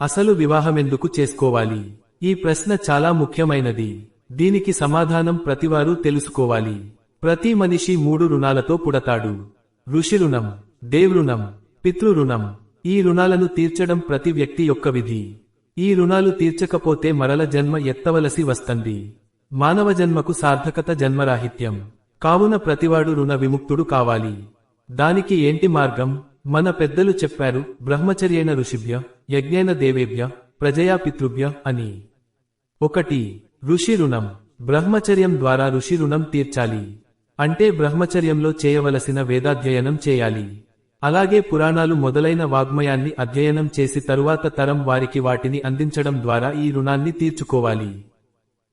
అసలు వివాహమెందుకు చేసుకోవాలి? ఈ ప్రశ్న చాలా ముఖ్యమైనది. దీనికి సమాధానం ప్రతివారు తెలుసుకోవాలి. ప్రతి మనిషి మూడు రుణాలతో పుడతాడు. ఋషి రుణం దేవృణం పితృరుణం ఈ రుణాలను తీర్చడం ప్రతి వ్యక్తి యొక్క విధి. ఈ రుణాలు తీర్చకపోతే మరల జన్మ ఎత్తవలసి వస్తుంది. మానవ జన్మకు సార్థకత జన్మరాహిత్యం. కావున ప్రతివాడు రుణ విముక్తుడు కావాలి. దానికి ఏంటి మార్గం? మన పెద్దలు చెప్పారు బ్రహ్మచర్యైన ఋషిభ్య యజ్ఞైన దేవేభ్య ప్రజయా పితృభ్య అని. ఒకటి ఋషి రుణం. బ్రహ్మచర్యం ద్వారా ఋషి రుణం తీర్చాలి. అంటే బ్రహ్మచర్యంలో చేయవలసిన వేదాధ్యయనం చేయాలి. అలాగే పురాణాలు మొదలైన వాగ్మయాన్ని అధ్యయనం చేసి తరువాత తరం వారికి వాటిని అందించడం ద్వారా ఈ రుణాన్ని తీర్చుకోవాలి.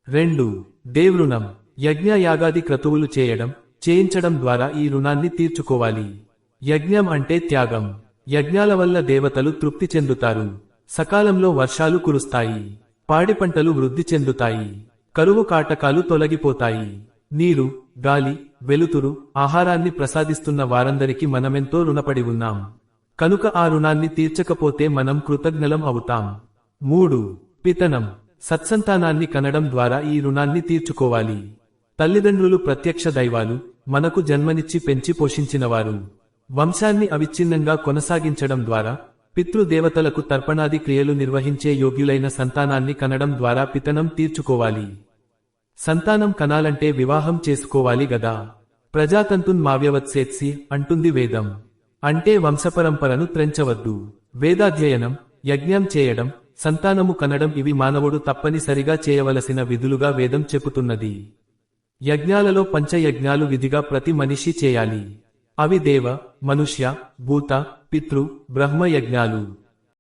రెండు దేవృణం యజ్ఞ యాగాది క్రతువులు చేయడం చేయించడం ద్వారా ఈ రుణాన్ని తీర్చుకోవాలి. యజ్ఞం అంటే త్యాగం. యజ్ఞాల వల్ల దేవతలు తృప్తి చెందుతారు. సకాలంలో వర్షాలు కురుస్తాయి. పాడి పంటలు వృద్ధి చెందుతాయి. కరువు కాటకాలు తొలగిపోతాయి. నీరు గాలి వెలుతురు ఆహారాన్ని ప్రసాదిస్తున్న వారందరికీ మనమెంతో రుణపడి ఉన్నాం. కనుక ఆ రుణాన్ని తీర్చకపోతే మనం కృతజ్ఞలం అవుతాం. మూడు. పితనం. సత్సంతానాన్ని కనడం ద్వారా ఈ రుణాన్ని తీర్చుకోవాలి. తల్లిదండ్రులు ప్రత్యక్ష దైవాలు మనకు జన్మనిచ్చి పెంచి పోషించినవారు. వంశాన్ని అవిచ్ఛిన్నంగా కొనసాగించడం ద్వారా పితృదేవతలకు తర్పణాది క్రియలు నిర్వహించే యోగ్యులైన సంతానాన్ని కనడం ద్వారా పితనం తీర్చుకోవాలి. సంతానం కనాలంటే వివాహం చేసుకోవాలి గదా. ప్రజాతంతున్ మావ్యవత్సేత్సి అంటుంది వేదం. అంటే వంశపరంపరను త్రెంచవద్దు. వేదాధ్యయనం యజ్ఞం చేయడం సంతానము కనడం ఇవి మానవుడు తప్పనిసరిగా చేయవలసిన విధులుగా వేదం చెబుతున్నది యజ్ఞాలలో పంచయజ్ఞాలు విధిగా ప్రతి మనిషి చేయాలి. అవి దేవ మనుష్య భూత పితృ బ్రహ్మ యజ్ఞాలు